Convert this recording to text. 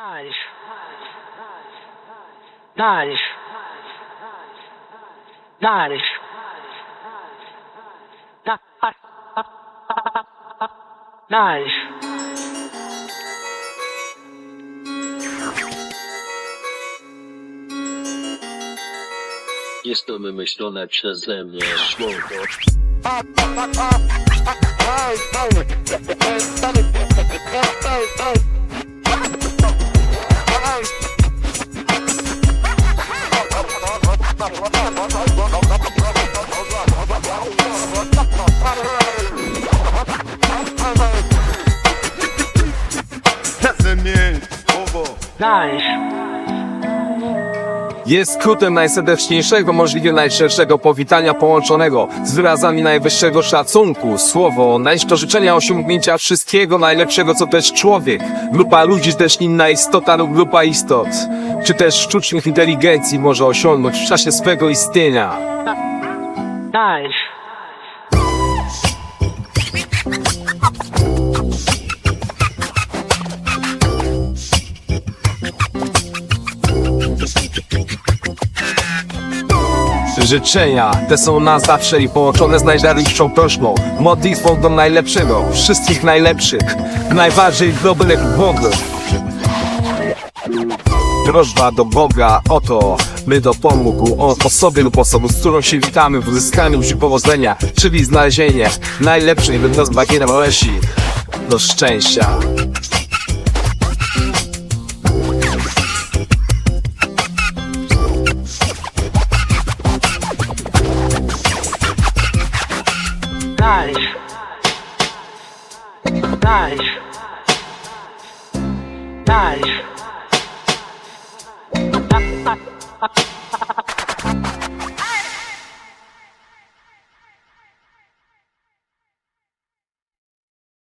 Nice. Nice. Nice. Nice. Jest to wymyślone przeze mnie słowo. Zamień Nice. Jest skrótem najserdeczniejszego, możliwie najszerszego powitania połączonego z wyrazami najwyższego szacunku. Słowo do życzenia osiągnięcia wszystkiego najlepszego, co też człowiek, grupa ludzi, też inna istota lub grupa istot, czy też sztucznych inteligencji może osiągnąć w czasie swego istnienia. Nice. Życzenia. Te są na zawsze i połączone z najżarliwszą prośbą, modlitwą do najlepszego, wszystkich najlepszych, najbardziej dobrych bogów. Prośba do Boga o to, by dopomógł on osobie lub osobom, z którą się witamy w uzyskaniu ci powodzenia, czyli znalezienie najlepszej jednostki do szczęścia. Nice. Nice. Nice.